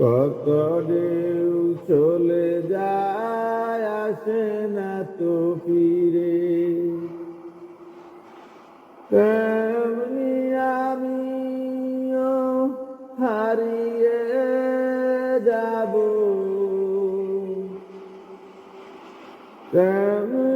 কত ঢেউ চলে যায় আসে না তো ফিরে। তেমনি আমিও হারিয়ে যাব। তেমনি